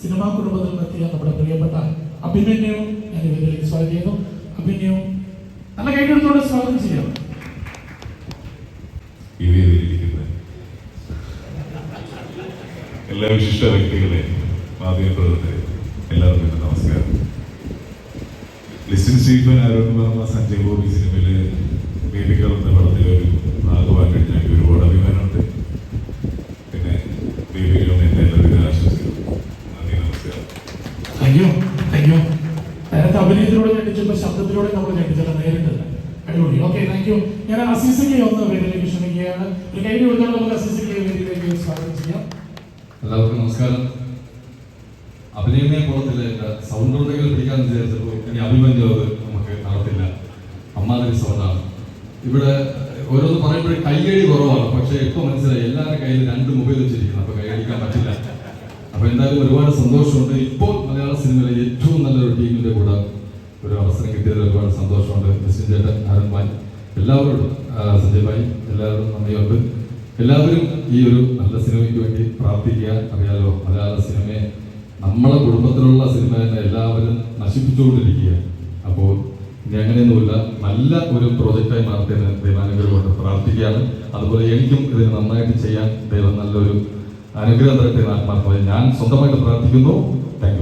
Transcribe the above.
Cinema കുടുംബത്തിൽ നിന്നെത്തിയ നമ്മുടെ പ്രിയപ്പെട്ട അഭിമന്യു. ഞാൻ ഇവരിലേക്ക് സ്വാഗതം ചെയ്യുന്നു. അഭിമന്യു നല്ല കൈകെടുത്തോടെ സ്വാഗതം ചെയ്യാം. എല്ലാ വിശിഷ്ട വ്യക്തികളെ മാധ്യമപ്രവർത്തകരെ എല്ലാവർക്കും നമസ്കാരം. ലിസിൻ സ്റ്റീഫൻ ആരോഗ്യ സഞ്ജയ് ഗോപി സിനിമയിൽ താങ്ക് യു താങ്ക് യു നേരത്തെ അഭിനയത്തിലൂടെ ഞെട്ടിച്ചപ്പോൾ ശബ്ദത്തിലൂടെ നമ്മൾ ഞെട്ടിച്ചല്ല നേരിട്ടല്ല അടിപൊളി. ഓക്കെ താങ്ക് യു ഞാൻ അസീസയ്ക്ക് ഒന്ന് വേദിയിലേക്ക് ക്ഷണിക്കുകയാണ്. ഒരു കൈ കൊടുത്തോളം നമുക്ക് അസീസയ്ക്ക് വേദിയിലേക്ക് സ്വാഗതം ചെയ്യാം. എല്ലാവർക്കും നമസ്കാരം. അഭിനയമേ പോകത്തില്ല സൗണ്ട് ഉണ്ടെങ്കിൽ പിടിക്കാന്ന് വിചാരിച്ചപ്പോൾ ഇനി അഭിമന്യം നമുക്ക് നടത്തില്ല. അമ്മാതിരി സൗണ്ടാണ് ഇവിടെ ഓരോന്ന് പറയുമ്പോഴും കൈയടി കുറവാണ്. പക്ഷേ ഇപ്പൊ മനസ്സിലായി എല്ലാവരുടെ കയ്യിൽ രണ്ട് മൊബൈൽ വെച്ചിരിക്കുന്നു. അപ്പൊ കൈയടിക്കാൻ പറ്റില്ല. അപ്പൊ എന്തായാലും ഒരുപാട് സന്തോഷമുണ്ട്. ഇപ്പോൾ മലയാള സിനിമയിലെ ഏറ്റവും നല്ലൊരു ടീമിന്റെ കൂടെ ഒരു അവസരം കിട്ടിയതിൽ ഒരുപാട് സന്തോഷമുണ്ട്. നിശ്ചിൻ ചേട്ടൻ എല്ലാവരോടും സഞ്ജയ് ഭായ് എല്ലാവരോടും നന്ദിയുണ്ട്. എല്ലാവരും ഈ ഒരു നല്ല സിനിമയ്ക്ക് വേണ്ടി പ്രാർത്ഥിക്കുക. അറിയാലോ മലയാള സിനിമയെ നമ്മളെ കുടുംബത്തിലുള്ള സിനിമ തന്നെ എല്ലാവരും നശിപ്പിച്ചുകൊണ്ടിരിക്കുക. അപ്പോൾ ഇനി അങ്ങനെയൊന്നുമില്ല. നല്ല ഒരു പ്രോജക്റ്റായി മാറത്തേന് ദൈവാനുഗ്രഹം കൊണ്ട് പ്രാർത്ഥിക്കുകയാണ്. അതുപോലെ എനിക്കും ഇതിന് നന്നായിട്ട് ചെയ്യാൻ ദൈവം നല്ലൊരു അനുഗ്രഹം തരട്ടെ ആത്മാർത്ഥമായി ഞാൻ സ്വന്തമായിട്ട് പ്രാർത്ഥിക്കുന്നു. താങ്ക്